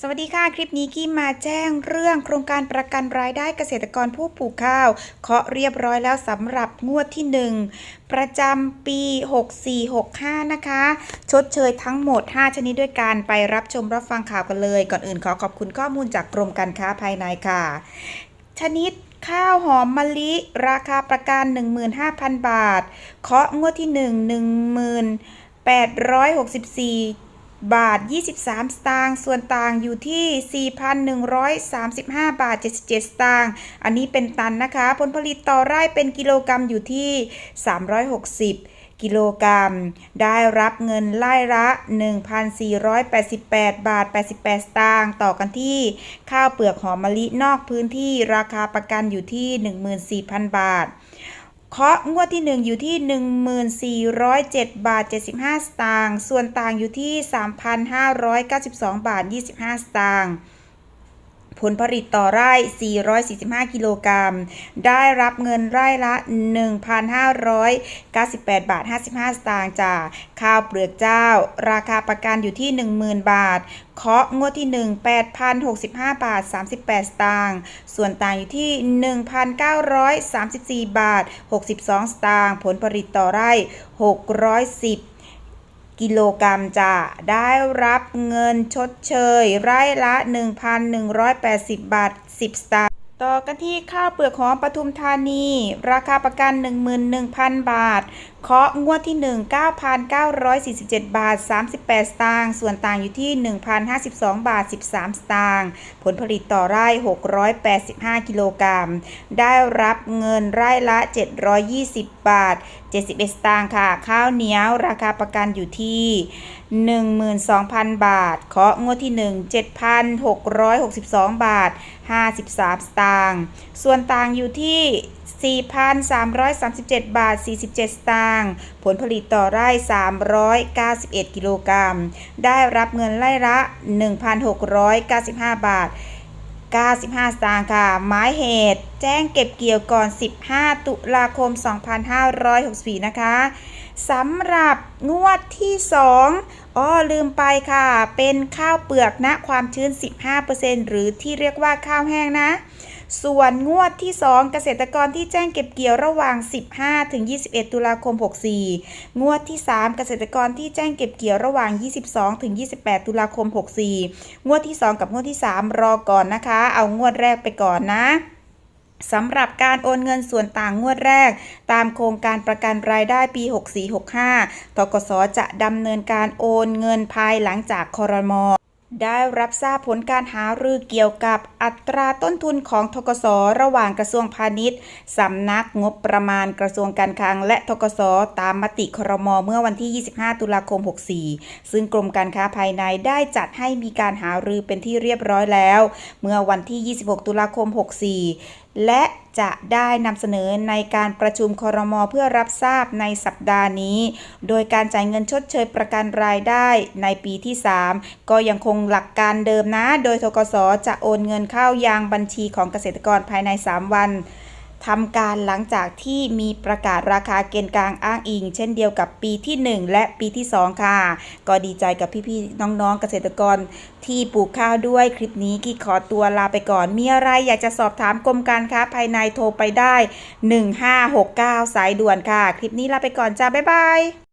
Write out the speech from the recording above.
สวัสดีค่ะ คลิปนี้กี้มาแจ้งเรื่องโครงการประกันรายได้เกษตรกรผู้ปลูกข้าวเคาะเรียบร้อยแล้วสำหรับงวดที่ 1 ประจำปี 6465 นะคะ ชดเชยทั้งหมด 5 ชนิดด้วยกันไปรับชมรับฟังข่าวกันเลย ก่อนอื่นขอขอบคุณข้อมูลจากกรมการค้าภายในค่ะ ชนิดข้าวหอมมะลิ ราคาประกัน 15,000 บาท เคาะงวดที่ 1 1864 บาท 23 สตางค์ ส่วนต่างอยู่ที่ 4,135 บาท 77 สตางค์ อันนี้เป็นตันนะคะ ผลผลิตต่อไร่เป็นกิโลกรรัมอยู่ที่ 360 กิโลกรัม ได้รับเงินไล่ละ 1,488 บาท 88 สตางค์ ต่อกันที่ข้าวเปลือกหอมมะลินอกพื้นที่ราคาประกันอยู่ที่ 14,000 บาท เคาะงวดที่ 1 อยู่ที่ 1407 บาท 75 สตางค์ ส่วนต่างอยู่ที่ 3,592 บาท 25 สตางค์ ผลผลิตต่อไร่ 445 กิโลกรัม ได้รับเงินไร่ละ 1,598 บาท 55 สตางค์จากข้าวเปลือกเจ้า ราคาประกันอยู่ที่ 10,000 บาท เคาะงวดที่ 1 8,065 บาท 38 สตางค์ ส่วนต่างอยู่ที่ 1,934 บาท 62 สตางค์ ผลผลิตต่อไร่ 610 กิโลกรัมจะได้รับเงินชดเชย ไร่ละ 1,180 บาท 10 สตางค์ต่อกันที่ข้าวเปลือกหอมปทุมธานี ราคาประกัน 11,000 บาท เคาะงวดที่ 1 9,947 บาท 38 สตางค์ ส่วนต่างอยู่ที่ 1,052 บาท 13 สตางค์ ผลผลิตต่อไร่ 685 กิโลกรัม ได้รับเงินไร่ละ 720 บาท 71 สตางค์ค่ะ ข้าวเหนียวราคาประกันอยู่ที่ 12,000 บาท เคาะงวดที่ 1 7,662 บาท 53 สตางค์ ส่วนต่างอยู่ที่ 4,337 บาท 47 สตางค์ผลผลิตต่อไร่ 391 กิโลกรัม ได้รับเงินไร่ละ 1,695 บาท 95 สตางค์ค่ะ หมายเหตุ แจ้งเก็บเกี่ยวก่อน 15 ตุลาคม 2564 นะคะสำหรับงวดที่ 2อ้อลืมไปค่ะ เป็นข้าวเปลือกนะความชื้น 15%หรือที่เรียกว่าข้าวแห้งนะ ส่วนงวดที่ 2 เกษตรกรที่แจ้งเก็บเกี่ยวระหว่าง 15 ถึง 21 ตุลาคม 64 งวดที่ 3 เกษตรกรที่แจ้งเก็บเกี่ยวระหว่าง 22 ถึง 28 ตุลาคม 64 งวดที่ 2 กับงวดที่ 3 รอก่อนนะคะ เอางวดแรกไปก่อนนะสำหรับการโอนเงินส่วนต่างงวดแรก ตามโครงการประกันรายได้ปี 6465 ทกสจะดำเนินการโอนเงินภายหลังจากคอรมอ ได้รับทราบผลการหารือเกี่ยวกับอัตราต้นทุนของทกสระหว่างกระทรวงพาณิชย์สำนักงบประมาณกระทรวงการคลัง และทกสตามมติครมเมื่อวันที่ 25 ตุลาคม 64 ซึ่งกรมการค้าภายในได้จัดให้มีการหารือเป็นที่เรียบร้อยแล้ว เมื่อวันที่ 26 ตุลาคม 64และจะได้นำเสนอในการประชุมครมเพื่อรับทราบในสัปดาห์นี้ โดยการจ่ายเงินชดเชยประกันรายได้ในปีที่ 3 ก็ยังคงหลักการเดิมนะ โดยทกสจะโอนเงินเข้ายางบัญชีของเกษตรกรภายใน 3 วัน ทำการหลังจากที่มีประกาศราคาเกณฑ์กลางอ้างอิง เช่นเดียวกับปีที่ 1 และปีที่ 2 ค่ะ ก็ดีใจกับพี่ๆน้องๆเกษตรกรที่ปลูกข้าวด้วยคลิปนี้กี่ขอตัวลาไปก่อน มีอะไรอยากจะสอบถามกรมการค้าภายในโทรไปได้ 1569 สายด่วนค่ะ คลิปนี้ลาไปก่อนจ้าบ๊ายบาย